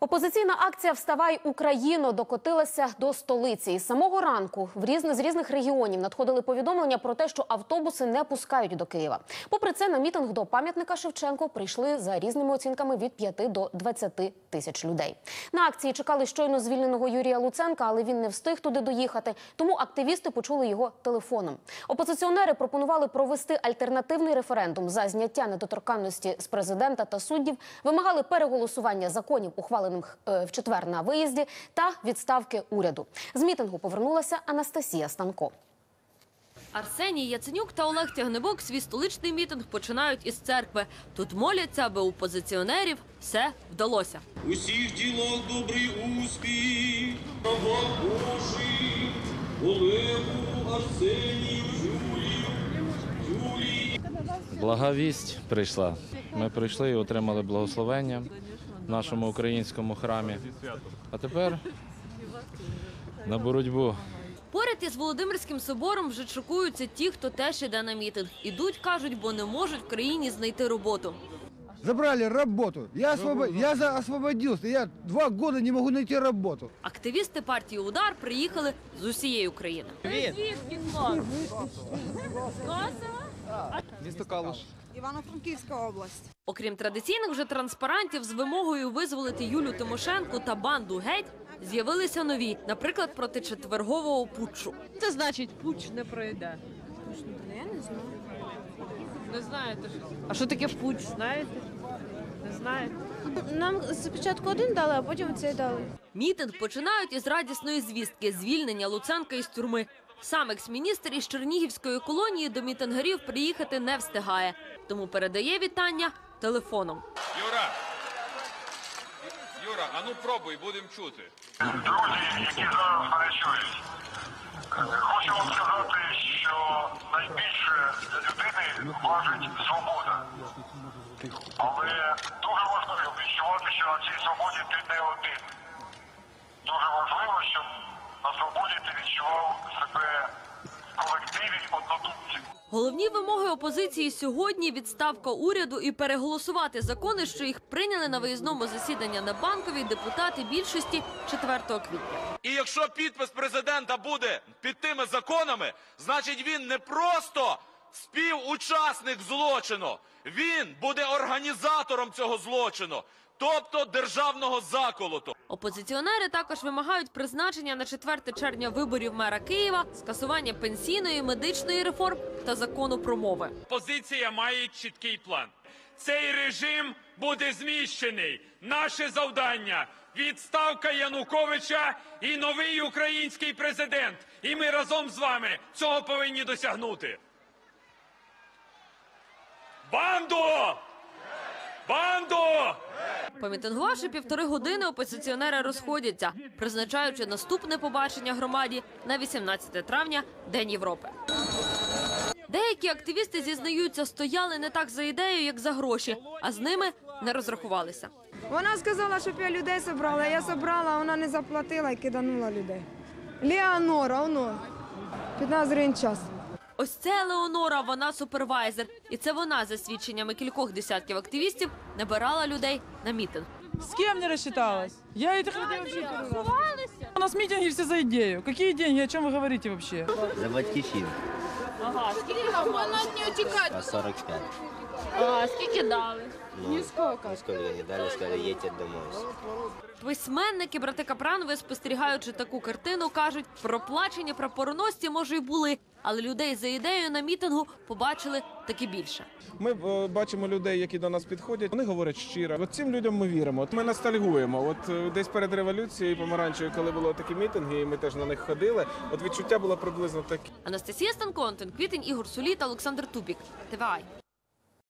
Опозиційна акція Вставай Україно докотилася до столиці. І самого ранку в різне з різних регіонів надходили повідомлення про те, що автобуси не пускають до Києва. Попри це, на мітинг до пам'ятника Шевченко прийшли за різними оцінками від 5 до 20 тисяч людей. На акції чекали щойно звільненого Юрія Луценка, але він не встиг туди доїхати. Тому активісти почули його телефоном. Опозиціонери пропонували провести альтернативний референдум за зняття недоторканності з президента та суддів, вимагали переголосування законів, ухвалених е, в четвер на виїзді, та відставки уряду. З мітингу повернулася Анастасія Станко. Арсеній Яценюк та Олег Тягнебок свій столичний мітинг починають із церкви. Тут моляться, аби у позиціонерів все вдалося. Усіх ділах добрий успіх, права Божий, Олегу, Арсенію, Жулію, Юлії. Благовість прийшла. Ми прийшли і отримали благословення в нашому українському храмі. А тепер на боротьбу. Поряд із Володимирським собором вже шокуються ті, хто теж іде на мітинг. Ідуть, кажуть, бо не можуть в країні знайти роботу. Забрали работу. Я, освобо- я за освободился. Я два года не могу найти работу. Активісти партії Удар приїхали з усієї України. Івано-Франківська область. Окрім традиційних вже транспарантів з вимогою визволити Юлю Тимошенко та банду геть, з'явилися нові, наприклад, проти четвергового путчу. Це значить, пуч не пройде. Я не знаю. Не знаєте що? А що таке пуч, знаєте? Не знаєте? Нам спочатку один дали, а потім цей дали. Мітинг починають із радісної звістки звільнення Луценка із тюрми. Сам екс-міністр із Чернігівської колонії до мітингарів приїхати не встигає, тому передає вітання телефоном. Юра! Юра, а ну пробуй, будемо чути. Друзі, які зараз мене чують, хочу вам сказати, що найбільше для людини важить свобода. Але дуже важливо відчувати, що на цій свободі ти не один. Дуже важливо, щоб на свободі ти відчував себе в колективі однодумців. Головні вимоги опозиції сьогодні відставка уряду і переголосувати закони, що їх прийняли на виїзному засіданні на банковій депутати більшості 4 квітня. І якщо підпис президента буде під тими законами, значить він не просто співучасник злочину, він буде організатором цього злочину, тобто державного заколоту. Опозиціонери також вимагають призначення на 4 червня виборів мера Києва, скасування пенсійної, медичної реформ та закону про мови. Позиція має чіткий план. Цей режим буде зміщений. Наше завдання відставка Януковича і новий український президент. І ми разом з вами цього повинні досягнути. Банду! Банду! Помітингувавши півтори години, опозиціонери розходяться, призначаючи наступне побачення громаді на 18 травня День Європи. Деякі активісти зізнаються, стояли не так за ідею, як за гроші, а з ними не розрахувалися. Вона сказала, щоб я людей собрала. Я собрала, а вона не заплатила і киданула людей. Леонора, воно. 15 гривень час. Ось це Леонора, вона супервайзер, і це вона, за свідченнями кількох десятків активістів, набирала людей на мітинг. З ким не рассчиталась? Я этих людей вообще первый раз. У нас митинги все за идею. Какие деньги? О чем вы говорите вообще? За батьківщину. Ага, скільки там вона не утікати? А 45. А, скільки дали? Ну, Нисколько. Нисколько не дали, сказали, едьте домой. Письменники, брати Капранови, спостерігаючи таку картину, кажуть, проплачені прапороносці, може, й були, але людей за ідеєю на мітингу побачили таки більше. Ми е, бачимо людей, які до нас підходять. Вони говорять щиро. От цим людям ми віримо. От ми ностальгуємо. От е, десь перед революцією помаранчою, коли було такі мітинги, і ми теж на них ходили. От відчуття було приблизно таке. Анастасія Станконтин, Квітень, Ігор Суліт, Олександр Тупік. ТВАЙ.